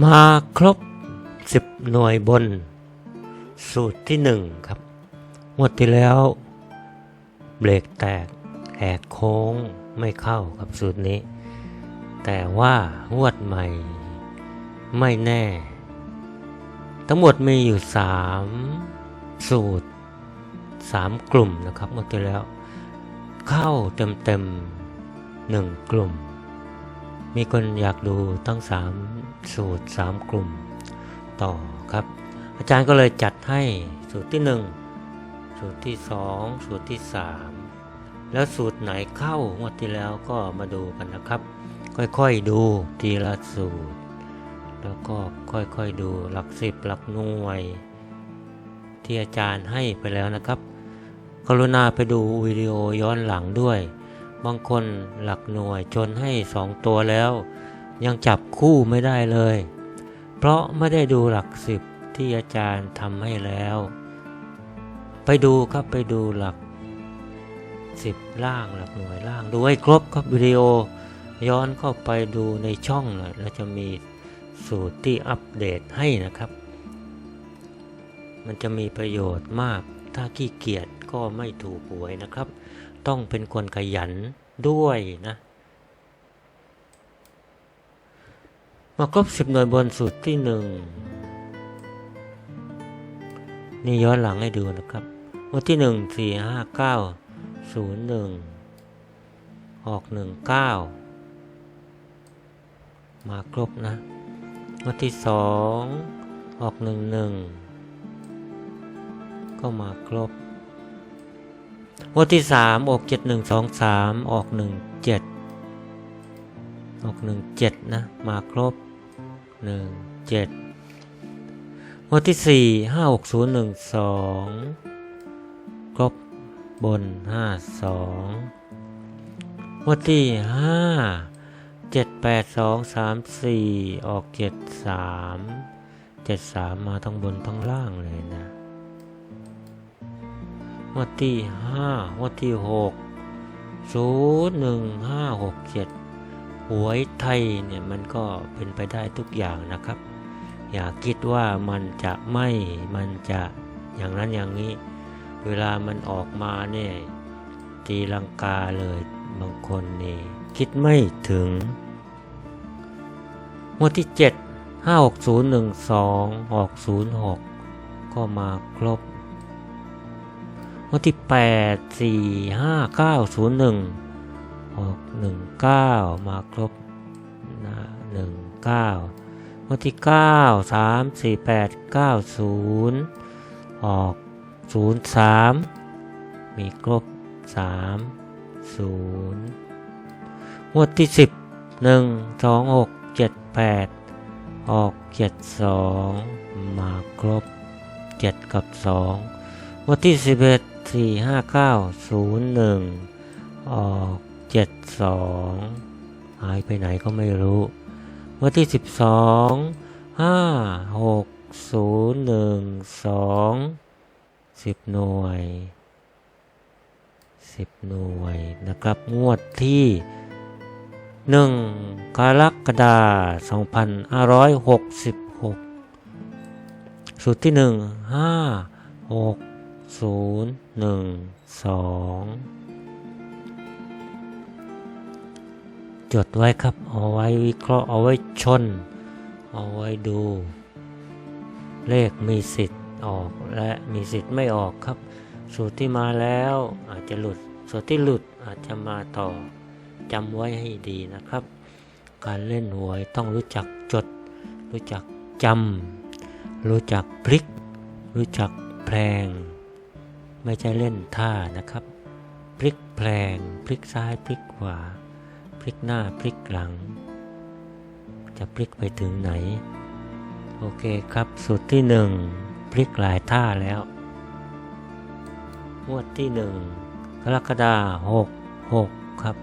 มาครบสิบหน่วยบน สูตรที่หนึ่งครับงวดที่แล้ว เบรกแตกแหกโค้งไม่เข้ากับสูตรนี้ แต่ว่างวดใหม่ไม่แน่ ทั้งหมดมีอยู่สามสูตรสามกลุ่มนะครับงวดที่แล้ว เข้าเต็มเต็มๆหนึ่งกลุ่ม มีคนอยากดูตั้งสามสูตรสามกลุ่มต่อครับ อาจารย์ก็เลยจัดให้สูตรที่หนึ่งสูตรที่สองสูตรที่สามแล้วสูตรไหนเข้างวดที่แล้วก็มาดูกันนะครับ ค่อยๆดูทีละสูตร แล้วก็ค่อยๆดูหลักสิบหลักหน่วย ที่อาจารย์ให้ไปแล้วนะครับ กรุณาไปดูวิดีโอย้อนหลังด้วย บางคนหลักหน่วยจนให้สองตัวแล้ว ยังจับคู่ไม่ได้เลย เพราะไม่ได้ดูหลักสิบที่อาจารย์ทำให้แล้ว ไปดูครับไปดูหลักสิบล่างหลักหน่วยล่างดูให้ครบครับวิดีโอ ย้อนเข้าไปดูในช่องเลยแล้วจะมีสูตรที่อัปเดตให้นะครับ มันจะมีประโยชน์มากถ้าขี้เกียจก็ไม่ถูกหวยนะครับ ต้องเป็นคนขยันด้วยนะมาครบสิบหน่วยบนสูตรที่หนึ่งนี่ย้อนหลังให้ดูนะครับวันที่หนึ่งสี่ห้าเก้าศูนย์หนึ่งออกหนึ่งเก้ามาครบนะวันที่สองออกหนึ่งหนึ่งก็มาครบ วันที่สามออกเจ็ดหนึ่งสองสามออกหนึ่งเจ็ดออกหนึ่งเจ็ดนะ มาครบหนึ่งเจ็ดวันที่สี่ห้าหกศูนย์หนึ่งสองครบบนห้าสองวันที่ห้าเจ็ดแปดสองสามสี่ออกเจ็ดสามเจ็ดสามมาทั้งบนทั้งล่างเลยนะ วันที่ห้าวันที่หกศูนย์หนึ่งห้าหกเจ็ดหวยไทยเนี่ยมันก็เป็นไปได้ทุกอย่างนะครับ อย่าคิดว่ามันจะไม่มันจะอย่างนั้นอย่างนี้ เวลามันออกมาเนี่ยตีลังกาเลยบางคนนี่คิดไม่ถึงงวดที่ 7 5 6 0 1 2ออก06 ก็มาครบ วดที่ 8 4 5 9 0 1ออก19 มาครบนะ19งวดที่ 9 3 4 8 9 0 ออก 03 มีครบ 3 0งวดที่ 10 1 2 6 7 8 ออก 7 2 มาครบ 7 กับ2งวดที่ 11 4 5 9 0 1ออก7 2หายไปไหนก็ไม่รู้งวดที่12 5 6 0 1 2สิบหน่วยสิบหน่วยนะครับ งวดที่หนึ่งกรกฎาสองพันห้าร้อยหกสิบหกสูตรที่หนึ่งห้าหก ศูนย์หนึ่งสองจดไว้ครับ เอาไว้วิเคราะห์เอาไว้ชน เอาไว้ดู เลขมีสิทธิ์ออกและมีสิทธิ์ไม่ออกครับ สูตรที่มาแล้วอาจจะหลุด สูตรที่หลุดอาจจะมาต่อจำไว้ให้ดีนะครับ การเล่นหวยต้องรู้จักจด รู้จักจำรู้จักพลิก รู้จักแพลง ไม่ใช่เล่นท่านะครับ พลิกแพลง พลิกซ้ายพลิกขวา พลิกหน้าพลิกหลัง จะพลิกไปถึงไหน โอเคครับสูตรที่หนึ่งพลิกหลายท่าแล้วงวดที่หนึ่งกรกฎาหกหกครับ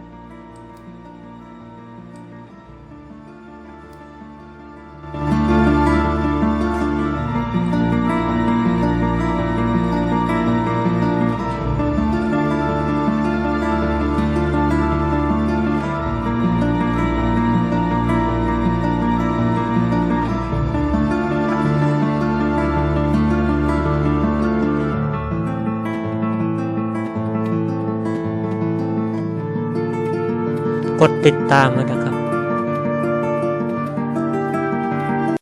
กดติดตามไว้นะครับ